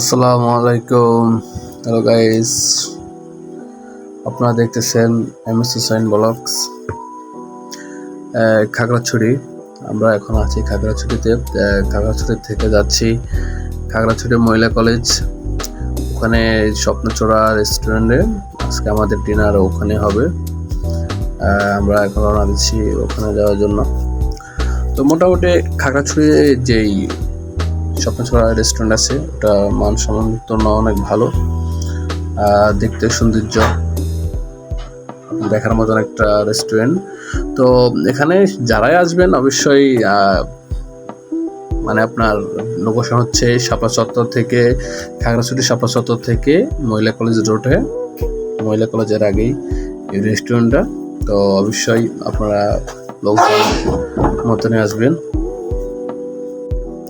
আসসালামু আলাইকুম। Hello guys আপনারা দেখতেছেন M S Hussain vlogs Khagrachari. আমরা এখন আছি খাগড়াছড়িতে খাগড়াছড়ি থেকে যাচ্ছি। খাগড়াছড়ি মহিলা কলেজ, ওখানে স্বপ্নচূড়া রেস্টুরেন্টে আজকে আমাদের ডিনার ওখানে হবে। আমরা এখন রওনা দিচ্ছি ওখানে যাওয়ার জন্য। তো মোটামুটি খাগড়াছড়ি যেই স্বপ্নছড়া রেস্টুরেন্ট আছে, ওটা মানসম্মত অনেক ভালো। দেখতে সৌন্দর্য। দেখার মতন একটা রেস্টুরেন্ট তো এখানে যারাই আসবেন, অবশ্যই মানে আপনার লোকেশন হচ্ছে শাপলা চত্বর থেকে, খাগড়াছড়ি শাপলা চত্বর থেকে মহিলা কলেজ রোডে মহিলা কলেজের আগেই এই রেস্টুরেন্টটা তো অবশ্যই আপনারা লোকজন মতনে আসবেন।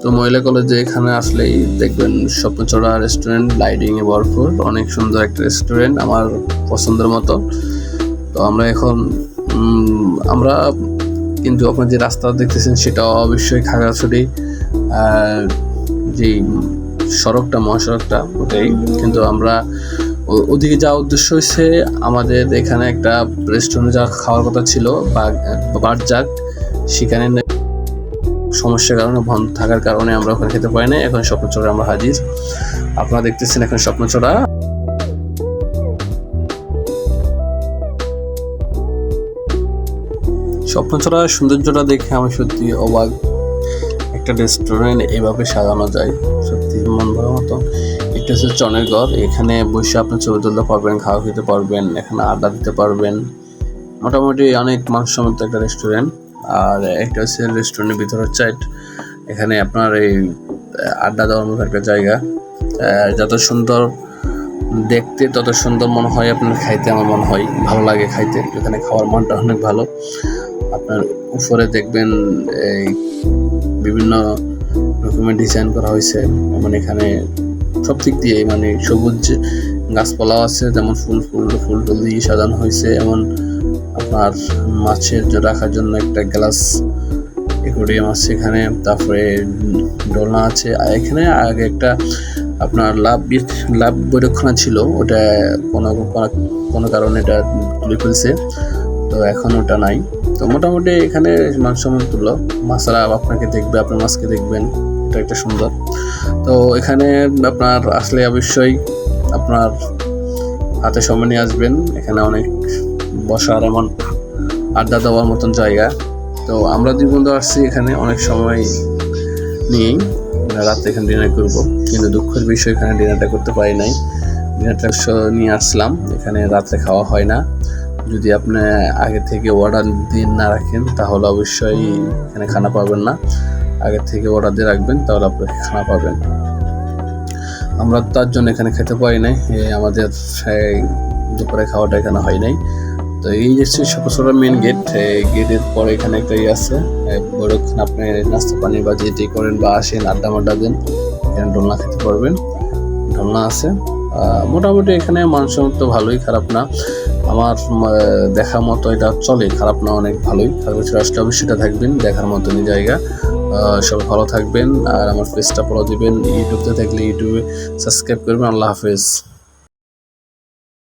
তো মহিলা কলেজে এখানে আসলেই দেখবেন স্বপ্নচড়া রেস্টুরেন্ট লাইটিং এ ভরপুর, অনেক সুন্দর একটা রেস্টুরেন্ট আমার পছন্দের মতো। তো আমরা এখন আমরা কিন্তু আপনার যে রাস্তা দেখতেছেন সেটা অবশ্যই খাগড়াছড়ি যে সড়কটা, মহাসড়কটা, ওটাই। কিন্তু আমরা ওদিকে যাওয়ার উদ্দেশ্য হচ্ছে আমাদের এখানে একটা রেস্টুরেন্টে যা খাওয়ার কথা ছিল বা বারজাক। সেখানে সমস্যার কারণে, বন্ধ থাকার কারণে আমরা ওখানে খেতে পারি না এখন স্বপ্নচড়া আমরা হাজির। আপনারা দেখতেছেন এখন স্বপ্নচড়া। স্বপ্নচড়ার সৌন্দর্যটা দেখে আমি সত্যি অবাক। একটা রেস্টুরেন্ট এভাবে সাজানো যায়, সত্যি মন ভালো মতো এটা হচ্ছে চনের ঘর, এখানে বসে আপনি ছবি তুলতে পারবেন, খাওয়া খেতে পারবেন, এখানে আড্ডা দিতে পারবেন। মোটামুটি অনেক মানসম্মত একটা রেস্টুরেন্ট আর একটা হচ্ছে রেস্টুরেন্টের ভিতর হচ্ছে এখানে আপনার এই আড্ডা দেওয়ার মতো একটা জায়গা। যত সুন্দর দেখতে, তত সুন্দর মনে হয় আপনার খাইতে, আমার মনে হয়। ভালো লাগে খাইতে। এখানে খাওয়ার মানটা অনেক ভালো। আপনার উপরে দেখবেন এই বিভিন্ন রকমের ডিজাইন করা হয়েছে। মানে এখানে সব দিক দিয়ে মানে সবুজ গাছপালাও আছে, যেমন ফুল ফুল ফুল টুল দিয়ে সাজানো হয়েছে। এমন আপনার মাছের রাখার জন্য একটা গ্লাস, একুরিয়াম আছে এখানে, তারপরে ডোলনা আছে, আর এখানে আগে একটা আপনার লাভ লাভ বৈরক্ষণা ছিল, ওটা কোনো কোনো- কারণে এটা তুলে ফেলছে, তো এখন ওটা নাই। তো মোটামুটি এখানে মানসম্মত তুলো মাছরা আপনাকে দেখবে, আপনার মাছকে দেখবেন, এটা একটা সুন্দর। তো এখানে আপনার আসলে অবশ্যই আপনার হাতে সময় নিয়ে আসবেন, এখানে অনেক বসার এমন আড্ডা দেওয়ার মতন জায়গা। তো আমরা দুই বন্ধু আসছি এখানে অনেক সময় নিয়েই। রাতে এখানে ডিনার করব। কিন্তু দুঃখের বিষয়, এখানে ডিনারটা করতে পারি নাই। ডিনারটা নিয়ে আসলাম। এখানে রাত্রে খাওয়া হয় না। যদি আপনি আগে থেকে অর্ডার দিন না রাখেন, তাহলে অবশ্যই এখানে খানা পাবেন না। আগে থেকে অর্ডার দিয়ে রাখবেন, তাহলে আপনি খানা পাবেন। আমরা তার জন্য এখানে খেতে পারি নাই। আমাদের দুপুরে খাওয়াটা এখানে হয় নাই। তো এই যে সপসরা মেন গেট গেটের পরে এখানে একটা ইয়ে আছে। বড়ক্ষণ আপনি নাস্তা পানি বা যেটি করেন বা আসেন, আড্ডা মাড্ডা দেন, এখানে ডোলনা খেতে পারবেন। ডোলনা আছে। মোটামুটি এখানে মানসম্মত ভালোই, খারাপ না। আমার দেখার মতো এটা চলে, খারাপ না, অনেক ভালোই। খাগড়াছড়ি আসলে অবশ্যই এটা থাকবেন, দেখার মতনই জায়গা। সবাই ভালো থাকবেন, আর আমার পেজটা ফলো দিবেন। ইউটিউবতে থাকলে ইউটিউবে সাবস্ক্রাইব করবেন। আল্লাহ হাফেজ।